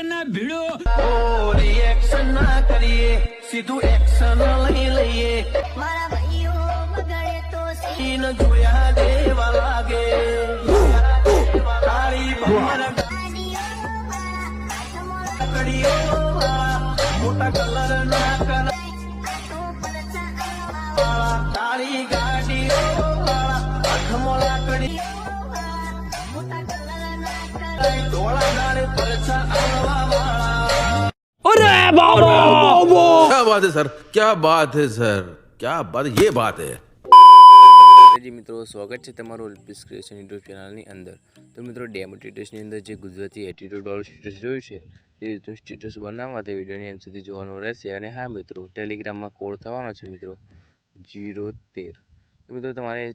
કે ના ભીડો. રિએક્શન ના કરીએ સીધું એક્શન લઈ લઈએ મારા ભાઈઓ બગડે તો સીન જોયા દેવા લાગે તારી ભમર પકડીઓ મોટા કલર ના કર તારી ગાડીઓ આંખમો લાકડી ધોળા ગાડે પરછા क्या बात है सर क्या बात है सर क्या बात ये बात है જી મિત્રો સ્વાગત છે તમારું અલ્પિસ ક્રિએશન યુટ્યુબ ચેનલની અંદર તો મિત્રો ડેમો ટેસ્ટની અંદર જે ગુજરાતી એટીટ્યુડ વાળું સ્ટેટસ જોયું છે એ રીતનું સ્ટેટસ બનાવવા તે વિડીયોની એમ સુધી જોવાનું રહેશે અને હા મિત્રો ટેલિગ્રામમાં કોડ થવાનો છે મિત્રો જીરો તેર તો મિત્રો તમારે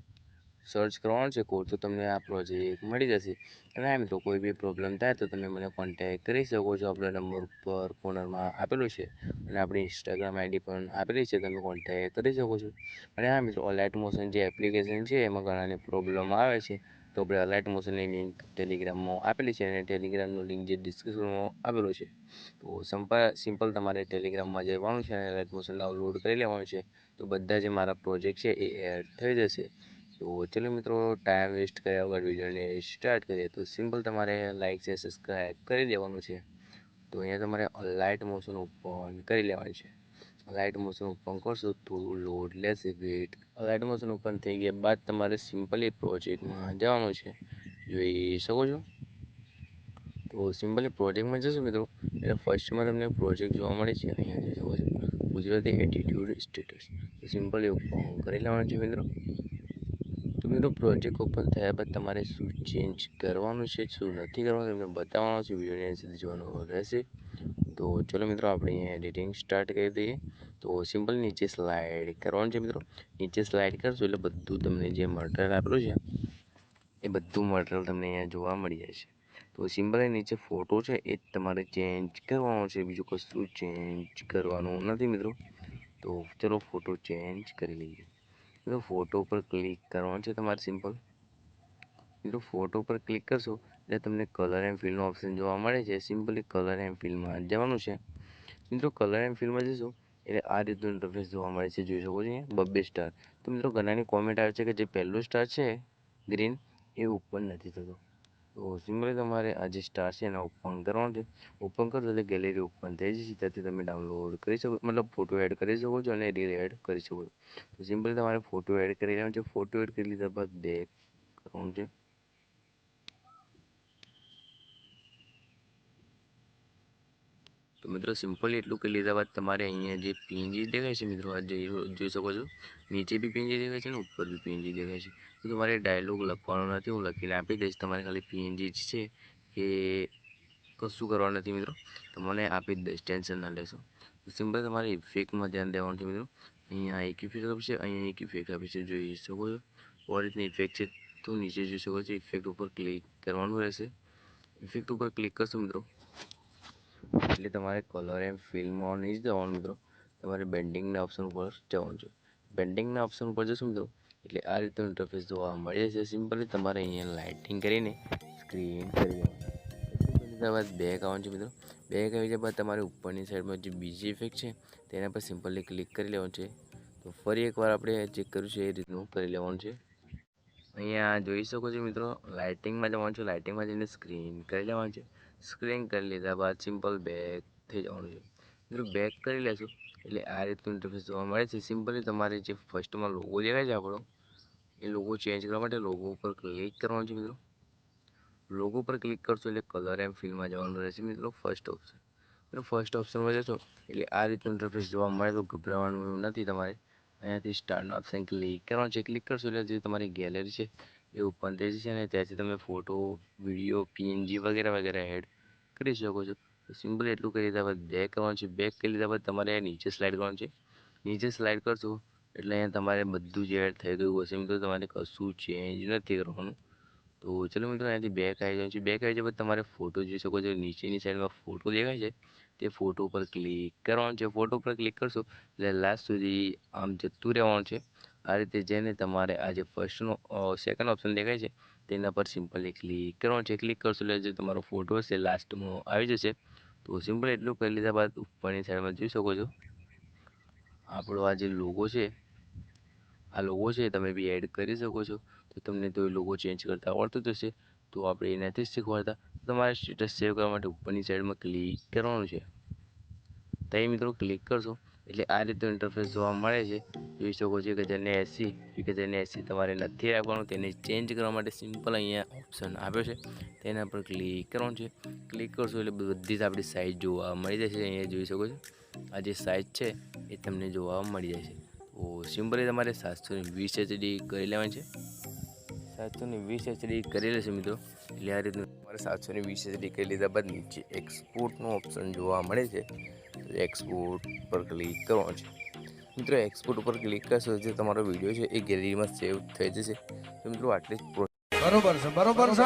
સર્ચ કરવાનો છે કોડ તો તમને આ પ્રોજેક્ટ મળી જશે. અને એમ મિત્રો, કોઈ બી પ્રોબ્લેમ થાય તો તમે મને કોન્ટેક્ટ કરી શકો છો. આપણા નંબર ઉપર કોર્નરમાં આપેલું છે. અને આપણી ઇન્સ્ટાગ્રામ આઈડી પણ આપેલી છે, તમે કોન્ટેક્ટ કરી શકો છો. અને હા મિત્રો અલાઇટ મોશન જે એપ્લિકેશન છે, એમાં ઘણાને પ્રોબ્લેમ આવે છે. તો આપણે અલાઇટ મોશનની લિંક ટેલિગ્રામમાં આપેલી છે અને ટેલિગ્રામનું લિંક જે ડિસ્ક્રિપ્શનમાં આપેલું છે. તો સિમ્પલ તમારે ટેલિગ્રામમાં જવાનું છે અને અલાઇટ મોશન ડાઉનલોડ કરી લેવાનું છે. તો બધા જે મારા પ્રોજેક્ટ છે, એ એડ થઈ જશે. તો ચલો મિત્રો ટાઈમ વેસ્ટ કર્યા વગર વિડીયોને સ્ટાર્ટ કરીએ. તો સિમ્પલ તમારે લાઇક છે સબસ્ક્રાઈબ કરી દેવાનું છે. તો અહીંયા તમારે લાઇટ મોશન ઓપન કરી લેવાનું છે. લાઇટ મોશન ઓપન કરશો તો લોડ લેશે વેટ લાઇટ મોશન ઓપન થઈ ગયા બાદ તમારે સિમ્પલી પ્રોજેક્ટમાં જવાનું છે. જોઈ શકો છો? તો સિમ્પલી પ્રોજેક્ટમાં જશો મિત્રો. એટલે ફર્સ્ટમાં તમને પ્રોજેક્ટ જોવા મળે છે. અહીંયા જોઈ શકો છો. Gujarati attitude status simply open કરી લેવાનું છે મિત્રો. મિત્રો પ્રોજેક્ટ ઓપન થયા બાદ તમારે શું ચેન્જ કરવાનું છે, શું નથી કરવાનું, તમને બતાવવાનું છે વિડીયોની સુધી જોવાનું રહેશે તો ચલો મિત્રો, આપણે અહીંયા એડિટિંગ સ્ટાર્ટ કરી દઈએ. તો સિમ્પલ નીચે સ્લાઇડ કરવાનું છે મિત્રો. નીચે સ્લાઇડ કરશો એટલે બધું તમને જે મટીરિયલ આપેલું છે, એ બધું મટીરિયલ તમને અહીંયા જોવા મળી છે તો સિમ્પલ નીચે ફોટો છે, એ તમારે ચેન્જ કરવાનો છે. બીજું કશું ચેન્જ કરવાનું નથી મિત્રો. તો ચલો ફોટો ચેન્જ કરી લઈએ. મિત્રો ફોટો પર ક્લિક કરવાનું છે તમારે સિમ્પલ મિત્રો ફોટો પર ક્લિક કરશો, એટલે તમને કલર એન્ડ ફિલ્ડનું ઓપ્શન જોવા મળે છે. સિમ્પલી કલર એન્ડ ફિલમાં જવાનું છે. મિત્રો કલર એન્ડ ફિલ્ડમાં જશો, એટલે આ રીતનું ઇન્ટરફેસ જોવા મળે છે. જોઈ શકો છો બબ્બે સ્ટાર તો મિત્રો, ઘણાની કોમેન્ટ આવે છે કે જે પહેલો સ્ટાર છે ગ્રીન એ ઉપર નથી થતો. સિમ્પલી તમારે આ જે સ્ટાર છે એને ઓપન કરવાનું છે. ઓપન કરો એટલે ગેલેરી ઓપન થઈ જશે. ત્યાંથી તમે ડાઉનલોડ કરી શકો, મતલબ ફોટો એડ કરી શકો છો અને રીલ એડ કરી શકો છો. તો સિમ્પલી તમારે ફોટો એડ કરી લેવાનો છે. ફોટો એડ કરી લીધા બાદ બેક કરવાનું છે. તો મિત્રો સિમ્પલી એટલું કરી લીધા બાદ તમારે અહીંયા જે પીએનજી દેખાય છે મિત્રો, આ જોઈ શકો છો, નીચે બી પીએનજી દેખાય છે ને ઉપર બી પીએનજી દેખાય છે. તો તમારે ડાયલોગ લખવાનો નથી, હું લખીને આપી દઈશ, તમારે ખાલી પીએનજી છે કે કશું કરવાનું નથી મિત્રો. તમને આપી દઈશ, ટેન્શન ના લેશો. સિમ્પલ તમારે ઇફેક્ટમાં ધ્યાન દેવાનું છે મિત્રો. અહીંયા એક ઇફેક્ટ છે, અહીંયા એક ઇફેક્ટ આપી છે, જોઈ શકો છો. ઓરિજિનલ ઇફેક્ટ છે, તો નીચે જોઈ શકો છો ઇફેક્ટ ઉપર ક્લિક કરવાનું રહેશે. ઇફેક્ટ ઉપર ક્લિક કરશો મિત્રો એટલે તમારે કલર એન્ડ ઓન નહીં જવાનું મિત્રો. તમારે બેન્ડિંગના ઓપ્શન ઉપર જવાનું છે. બેન્ડિંગના ઓપ્શન ઉપર જશો મિત્રો, એટલે આ રીતનું ઇન્ટરફેસ જોવા મળે છે સિમ્પલી તમારે અહીંયા લાઇટિંગ કરીને સ્ક્રીન કરી ત્યારબાદ બેક આવવાનું છે મિત્રો. બેક આવી જાય બાદ તમારે ઉપરની સાઈડમાં જે બીજી ઇફેક્ટ છે, તેના પર સિમ્પલી ક્લિક કરી લેવાનું છે. તો ફરી એકવાર આપણે ચેક કર્યું છે એ રીતનું કરી લેવાનું છે. અહીંયા જોઈ શકો છો મિત્રો લાઇટિંગમાં જવાનું છે. લાઇટિંગમાં જઈને સ્ક્રીન કરી લેવાનું છે. સ્ક્રીન કરી લીધા બાદ સિમ્પલ બેક થઈ જવાનું છે. મિત્રો બેક કરી લેશું, એટલે આ રીતનું ઇન્ટરફેસ જોવા મળે છે. સિમ્પલી તમારે જે ફર્સ્ટમાં લોગો દેખાય છે આપણો, એ લોગો ચેન્જ કરવા માટે લોગો ઉપર ક્લિક કરવાનું છે મિત્રો. લોગો પર ક્લિક કરશો એટલે કલર એમ ફિલ્ડમાં જવાનું રહેશે મિત્રો ફર્સ્ટ ઓપ્શન મિત્રો ફર્સ્ટ ઓપ્શનમાં જશો, એટલે આ રીતનું ઇન્ટરફેસ જોવા મળે તો ગભરાવાનું નથી તમારે. અહીંયાથી સ્ટાર્ટનો ઓપ્શન ક્લિક કરવાનું છે. ક્લિક કરશો એટલે જે તમારી ગેલેરી છે એ ઓપન થઈ જશે અને ત્યાંથી તમે ફોટો વીડિયો પીએનજી વગેરે વગેરે એડ કરી શકો છો. સિમ્પલ એટલું કરી લીધા બાદ બેક કરવાનું છે. બેક કરી લીધા બાદ તમારે નીચે સ્લાઇડ કરવાનું છે. નીચે સ્લાઇડ કરશો એટલે અહીંયા તમારે બધું જ એડ થઈ ગયું હશે મિત્રો તમારે કશું ચેન્જ નથી કરવાનું. તો ચલો મિત્રો, અહીંયાથી બેક આવી જાય છે. બેક આવી જાય બાદ તમારે ફોટો જોઈ શકો છો. નીચેની સાઈડમાં ફોટો દેખાય છે. તે ફોટો ઉપર ક્લિક કરવાનું છે. ફોટો પર ક્લિક કરશો એટલે લાસ્ટ સુધી આમ જતું રહેવાનું છે. આ રીતે જેને તમારે આ જે ફર્સ્ટનો સેકન્ડ ઓપ્શન દેખાય છે, તેના પર સિમ્પલી ક્લિક કરવાનું છે ક્લિક કરશો એટલે જે તમારો ફોટો છે લાસ્ટમાં આવી જશે. તો સિમ્પલ એટલું કરી લીધા બાદ ઉપરની સાઈડમાં જોઈ શકો છો. આપણો આ જે લોગો છે, આ લોગો છે, તમે બી એડ કરી શકો છો. તો તમને તો એ લોગો ચેન્જ કરતા આવડતું જ હશે. તો આપણે એ નથી શીખવાડતા. તમારે સ્ટેટસ સેવ કરવા માટે ઉપરની સાઈડમાં ક્લિક કરવાનું છે. ત્યાં મિત્રો ક્લિક કરશો. એટલે આ રીતનું ઇન્ટરફેસ જોવા મળે છે. જોઈ શકો છો કે જેને એસી કે જેને એસી તમારે નથી રાખવાનું, તેને ચેન્જ કરવા માટે સિમ્પલ અહીંયા ઓપ્શન આપ્યો છે. તેના પર ક્લિક કરવાનું છે. ક્લિક કરશો એટલે બધી જ આપણી સાઇઝ જોવા મળી જશે. અહીંયા જોઈ શકો છો. આ જે સાઇઝ છે એ તમને જોવા મળી છે તો સિમ્પલી તમારે સાતસો વીસ એચડી કરી લેવાની છે. સાતસો ને વીસ એચડી કરી લેશે મિત્રો. એટલે આ રીતનું તમારે સાતસો ને વીસ એચડી કરી લીધા બાદ નીચે એક્સપોર્ટનું ઓપ્શન જોવા મળે છે. એક્સપોર્ટ પર ક્લિક કરવાનું છે. મિત્રો એક્સપોર્ટ ઉપર ક્લિક કરશો જે તમારો વીડિયો છે એ ગેલેરીમાં સેવ થઈ જશે. તો મિત્રો, આટલી બરોબર છે બરોબર છે